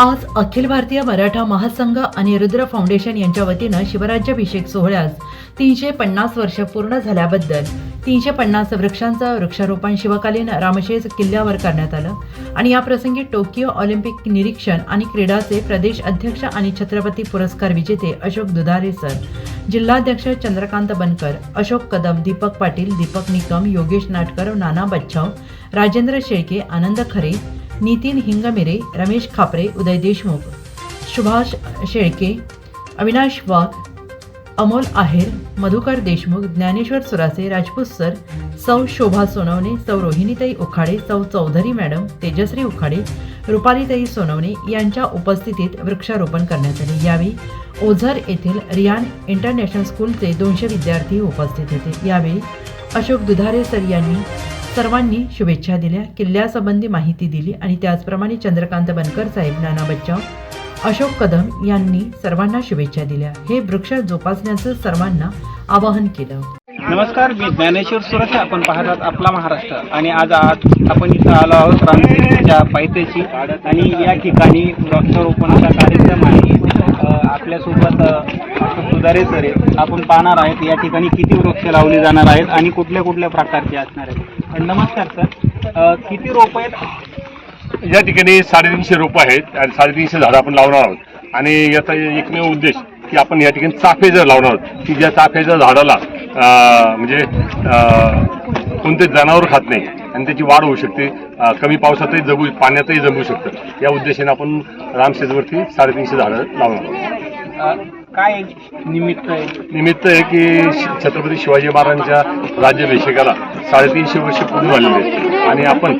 आज अखिल भारतीय मराठा महासंघ आणि रुद्र फाउंडेशन यांच्या वतीनं शिवराज्याभिषेक सोहळ्यास तीनशे पन्नास वर्ष पूर्ण झाल्याबद्दल तीनशे पन्नास वृक्षांचं वृक्षारोपण शिवकालीन रामशेज किल्ल्यावर करण्यात आलं आणि या प्रसंगी टोकियो ऑलिम्पिक निरीक्षण आणि क्रीडाचे प्रदेश अध्यक्ष आणि छत्रपती पुरस्कार विजेते अशोक दुधारे सर जिल्हाध्यक्ष चंद्रकांत बनकर अशोक कदम दीपक पाटील दीपक निकम योगेश नाटकर नाना बच्छाव राजेंद्र शेळके आनंद खरे नितीन हिंगमिरे रमेश खापरे उदय देशमुख सुभाष शेळके अविनाश वाघ अमोल आहेर मधुकर देशमुख ज्ञानेश्वर सुरासे राजपूत सर सौ शोभा सोनवणे सौ रोहिणीताई उखाडे सौ चौधरी मॅडम तेजश्री उखाडे रुपालीताई सोनवणे यांच्या उपस्थितीत वृक्षारोपण करण्यात आले. यावेळी ओझर येथील रियान इंटरनॅशनल स्कूलचे दोनशे विद्यार्थी उपस्थित होते. यावेळी अशोक दुधारे सर यांनी सर्वांनी शुभेच्छा दिल्या किल्ल्यासंबंधी माहिती दिली आणि त्याचप्रमाणे चंद्रकांत बनकर साहेब नाना बच्चाव अशोक कदम यांनी सर्वांना शुभेच्छा दिल्या. हे वृक्ष जोपासण्याचं सर्वांना आवाहन केलं. नमस्कार मी ज्ञानेश्वर सुरत आपण पाहतात आपला महाराष्ट्र. आणि आज आज आपण इथं आलो आहोत रामगिरीच्या पायथ्याशी. आणि या ठिकाणी वृक्षारोपणाचा कार्यक्रम आहे. आपल्यासोबत सुधारे सर आहेत. आपण पाहणार आहेत या ठिकाणी किती वृक्ष लावले जाणार आहेत आणि कुठल्या कुठल्या प्रकारचे असणार आहेत. नमस्कार सर. किती रोप आहेत? या ठिकाणी साडेतीनशे रोपं आहेत आणि साडेतीनशे झाडं आपण लावणार आहोत. आणि याचा एकमेव उद्देश की आपण या ठिकाणी चाफे जर लावणार आहोत की ज्या चाफ्याच्या झाडाला म्हणजे कोणते जनावर खात नाही आणि त्याची वाढ होऊ शकते कमी पावसातही जगू पाण्यातही जगू शकतं. या उद्देशाने आपण रामसेजवरती साडेतीनशे झाडं लावणार आहोत. काय निमित्त आहे? निमित्त आहे की श- छत्रपती शिवाजी महाराजांच्या राज्याभिषेकाला साडेतीनशे वर्ष पूर्ण झालेली आहेत. आणि आपण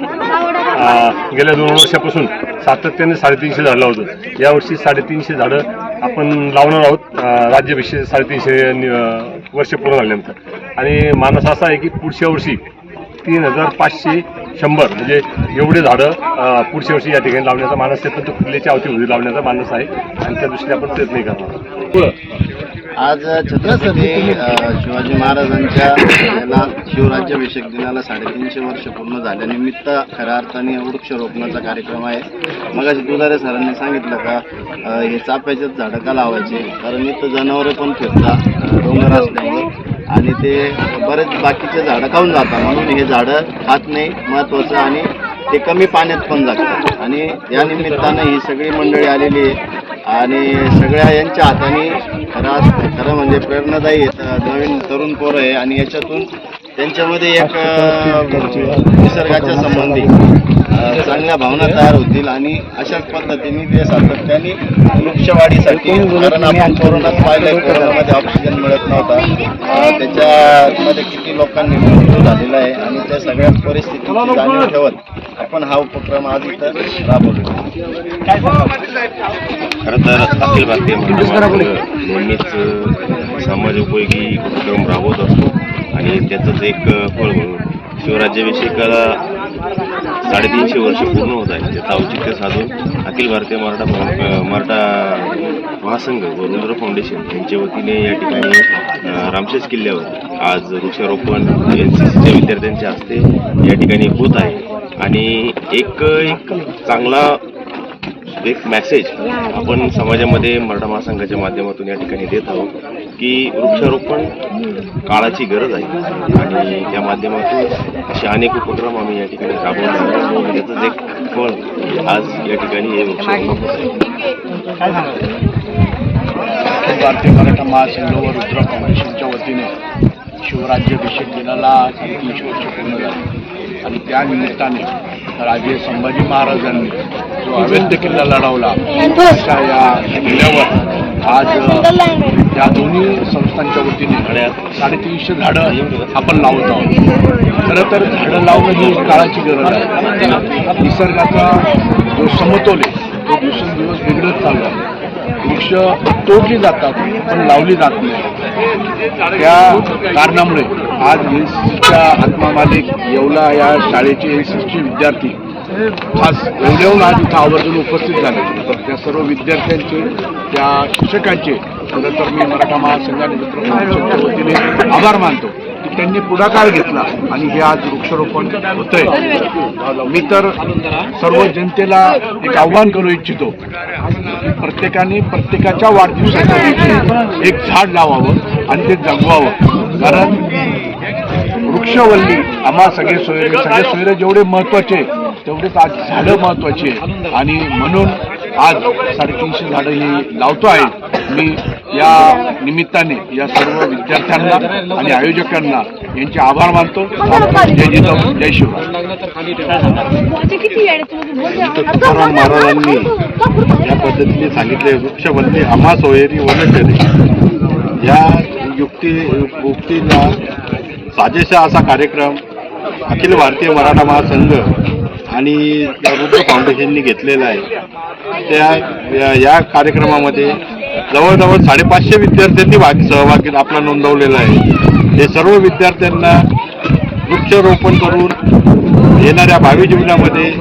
अं, गेल्या दोन वर्षापासून सातत्याने साडेतीनशे झाडं लावतो यावर्षी साडेतीनशे झाडं आपण लावणार आहोत. अं, राज्याभिषेक साडेतीनशे नि- अं, वर्ष पूर्ण झाल्यानंतर. आणि मानस असा आहे की पुढच्या वर्षी तीन हजार पाचशे शंभर म्हणजे एवढे झाडं पुढच्या वर्षी या ठिकाणी लावण्याचा मानस आहे पण तो किल्ल्याच्या अवतीभोवती लावण्याचा मानस आहे आणि त्या दृष्टीने आपण प्रयत्न करणार आज छत्रपती शिवाजी महाराजांच्या याला शिवराज्याभिषेक दिनाला साडेतीनशे वर्ष पूर्ण झाल्यानिमित्त खऱ्या अर्थाने वृक्षारोपणाचा कार्यक्रम आहे. मग दुधारे सरांनी सांगितलं का हे चाफ्याचेच झाडं का लावायचे? कारण इथं जनावरं पण फिरतात डोंगर असल्यामुळं. आणि ते बरेच बाकीचे झाडं खाऊन जातात. म्हणून हे झाडं खात नाही महत्त्वाचं आणि ते कमी पाण्यात पण जगतात आणि या निमित्तानं ही सगळी मंडळी आलेली आहे. आणि सगळ्या यांच्या हाताने खरं खरं म्हणजे प्रेरणादायी नवीन तरुण पोरं आहे. आणि याच्यातून त्यांच्यामध्ये एक निसर्गाच्या संबंधी चांगल्या भावना तयार होतील आणि अशाच पद्धतीने ते सातत्याने वृक्षवाढीसाठी कारण आपण कोरोनात पाहिलंय कोरोनामध्ये ऑक्सिजन मिळत नव्हता. त्याच्यामध्ये किती लोकांनी मृत्यू झालेला आहे आणि त्या सगळ्या परिस्थितीची जाणीव ठेवत आपण हा उपक्रम आज इथं राबवतो खरं तर अखिल भारतीय नेहमीच समाज उपयोगी उपक्रम राबवत असतो आणि त्याचंच एक फळ म्हणून शिवराज्याभिषेकाला साडेतीनशे वर्ष पूर्ण होत आहे त्याचं औचित्य साधून अखिल भारतीय मराठा मराठा महासंघ व रुद्र फाउंडेशन यांच्या वतीने या ठिकाणी रामशेष किल्ल्यावर आज वृक्षारोपण एन सी सीच्या विद्यार्थ्यांच्या हस्ते या ठिकाणी होत आहे. आणि एक एक चांगला एक मेसेज आपण समाजामध्ये मराठा महासंघाच्या माध्यमातून या ठिकाणी देत आहोत की वृक्षारोपण काळाची गरज आहे. आणि त्या माध्यमातून असे अनेक उपक्रम आम्ही या ठिकाणी राबवत आहोत. आणि त्याचंच एक फळ आज या ठिकाणी हे वृक्षारोपण आहे. भारतीय मराठा महासंघ व रुद्र फाउंडेशनच्या वतीने शिवराज्याभिषेक दिनाला साडेतीनशे वर्ष पूर्ण झाली. आणि त्या निमित्ताने राजे संभाजी महाराजांनी जो अवैध किल्ला लढवला अशा या किल्ल्यावर आज त्या दोन्ही संस्थांच्या वतीने साडेतीनशे झाडं आपण लावत आहोत. खरं तर झाडं लावणं ही काळाची गरज आहे. निसर्गाचा जो समतोल आहे तो दिवसेंदिवस बिघडत चालला आहे. वृक्ष तोडली जातात पण लावली जात नाही. त्या कारणामुळे आज एन सीच्या आत्मा मालिक येवला या शाळेचे एन सीचे विद्यार्थी खास एवढ्याहून आज इथं आवर्जून उपस्थित झाले. तर त्या सर्व विद्यार्थ्यांचे त्या शिक्षकांचे खरं तर मी मराठा महासंघाने मित्र वतीने आभार मानतो. त्यांनी पुढाकार घेतला आणि हे आज वृक्षारोपण होतंय. मी तर सर्व जनतेला एक आव्हान करू इच्छितो की प्रत्येकाने प्रत्येकाच्या वाढदिवसाच्या एक झाड लावावं आणि ते जगवावं. कारण वृक्षवल्ली आम्हा सगळे सोयरे सगळे सोयरे जेवढे महत्त्वाचे तेवढेच आज झाडं महत्वाची आहे आणि म्हणून आज साडेतीनशे झाडं ही लावतो आहे. मी या निमित्ताने या सर्व विद्यार्थ्यांना आणि आयोजकांना यांचे आभार मानतो. जय जिजाऊ जय शिवराय. तुकाराम महाराजांनी या पद्धतीने सांगितले वृक्षवल्ली आम्हा सोयरी वनचरे. या युक्ती युक्तीला साजेसा असा कार्यक्रम अखिल भारतीय मराठा महासंघ आणि रुद्र फाउंडेशननी घेतलेला आहे. त्या या- या कार्यक्रमामध्ये जवळजवळ साडेपाचशे विद्यार्थ्यांनी भाग सहभाग आपला नोंदवलेला आहे. हे सर्व विद्यार्थ्यांना वृक्षारोपण करून येणाऱ्या भावी जीवनामध्ये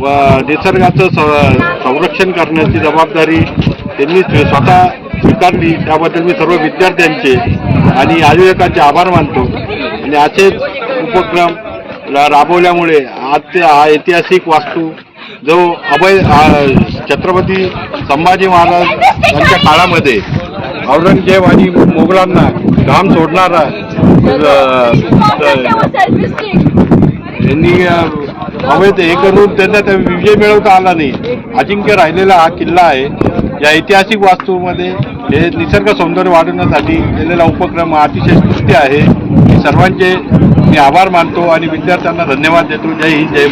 व निसर्गाचं स- संरक्षण करण्याची जबाबदारी त्यांनी स्वतः स्वीकारली. त्याबद्दल मी सर्व विद्यार्थ्यांचे आणि आयोजकांचे आभार मानतो. आणि असेच उपक्रम रा- राबवल्यामुळे आज ते हा ऐतिहासिक वास्तू जो अभय छत्रपती संभाजी महाराज यांच्या काळामध्ये औरंगजेब आणि मोगलांना घाम सोडणारा यांनी अवैध हे करून त्यांना त्या विजय मिळवता आला नाही. अजिंक्य राहिलेला हा किल्ला आहे. या ऐतिहासिक वास्तूमध्ये हे निसर्ग सौंदर्य वाढवण्यासाठी केलेला उपक्रम हा अतिशय स्तुत्य आहे. सर्वांचे मी आभार मानतो आणि विद्यार्थ्यांना धन्यवाद देतो. जय हिंद जय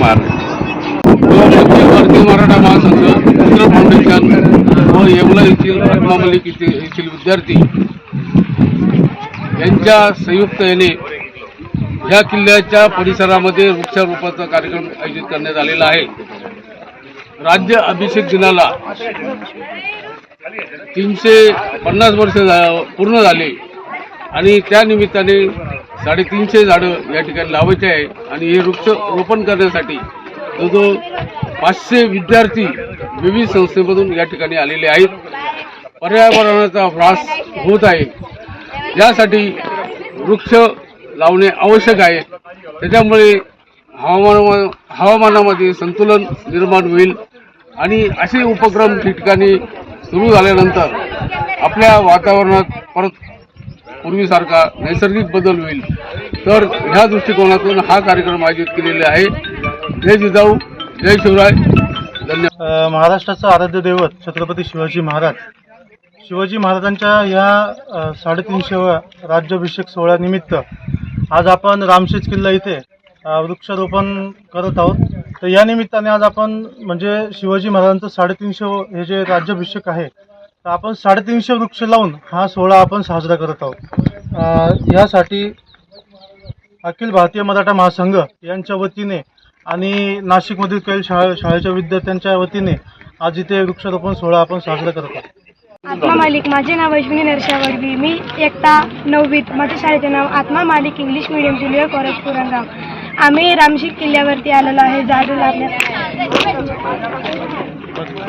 भारतीय मराठा महासंघ मित्र फाउंडेशन व येवला येथील रत्नामलिक येथील येथील विद्यार्थी यांच्या संयुक्ततेने या किल्ल्याच्या परिसरामध्ये वृक्षारोपणाचा कार्यक्रम आयोजित करण्यात आलेला आहे. राज्य अभिषेक दिनाला तीनशे पन्नास वर्ष झा- पूर्ण झाले आणि त्या निमित्ताने साडेतीनशे झाडं या ठिकाणी लावायचे आहे आणि हे वृक्ष रोपण करण्यासाठी जवळजवळ पाचशे विद्यार्थी विविध संस्थेमधून या ठिकाणी आलेले आहेत. पर्यावरणाचा ह्रास होत आहे. यासाठी वृक्ष लावणे आवश्यक आहे. त्याच्यामुळे हवामान हवामानामध्ये संतुलन निर्माण होईल आणि असे उपक्रम ठिकाणी सुरू झाल्यानंतर आपल्या वातावरणात परत पूर्वीसारखा नैसर्गिक बदल होईल. तर ह्या दृष्टिकोनातून हा कार्यक्रम आयोजित केलेला आहे. जय जिजाऊ जय शिवराय. धन्यवाद. महाराष्ट्राचं आराध्य दैवत छत्रपती शिवाजी महाराज. शिवाजी महाराजांच्या या साडेतीनशेव्या राज्याभिषेक सोहळ्यानिमित्त आज आपण रामशेज किल्ला इथे वृक्षारोपण करत आहोत. तर या निमित्ताने आज आपण म्हणजे शिवाजी महाराजांचं साडेतीनशे हे जे राज्याभिषेक आहे तर आपण साडेतीनशे वृक्ष लावून हा सोहळा आपण साजरा करत आहोत. यासाठी अखिल भारतीय मराठा महासंघ यांच्या वतीने आणि नाशिकमधील काही शाळा शाळेच्या विद्यार्थ्यांच्या वतीने आज इथे वृक्षारोपण सोहळा आपण साजरा करत आहोत. आत्मा मालिक माझे नाव अश्विनी नरशा वडवी मी एकटा नववीत माझ्या शाळेचे नाव Atma Malik English medium junior college Purangaon आम्ही रामशीर किल्ल्यावरती आलेलो आहे झाडं लावण्यास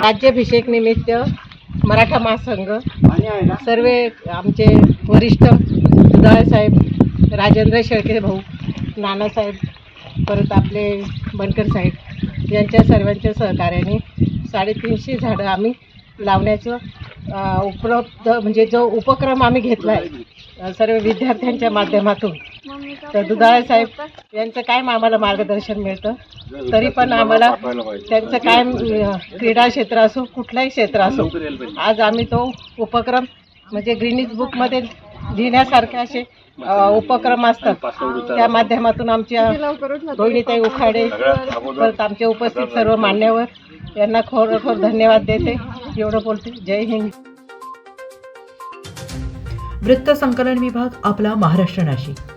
राज्याभिषेक निमित्त मराठा महासंघ सर्व आमचे वरिष्ठ साहेब राजेंद्र शेळके भाऊ नानासाहेब परत आपले बनकर साहेब यांच्या सर्वांच्या सहकार्याने साडेतीनशे झाडं आम्ही लावण्याचं उपलब्ध म्हणजे जो उपक्रम आम्ही घेतला आहे सर्व विद्यार्थ्यांच्या माध्यमातून. तर दुधाळे साहेब यांचं कायम आम्हाला मार्गदर्शन मिळतं. तरी पण आम्हाला त्यांचं कायम क्रीडा क्षेत्र असो कुठलाही क्षेत्र असो आज आम्ही तो उपक्रम म्हणजे ग्रीनिज बुकमध्ये लिहिण्यासारखे असे उपक्रम असतात. त्या माध्यमातून आमच्या रोहिणीताई उखाडे परत आमचे उपस्थित सर्व मान्यवर यांना खरोखर धन्यवाद देते. एवढं बोलते. जय हिंद. वृत्त संकलन विभाग आपला महाराष्ट्र नाशिक.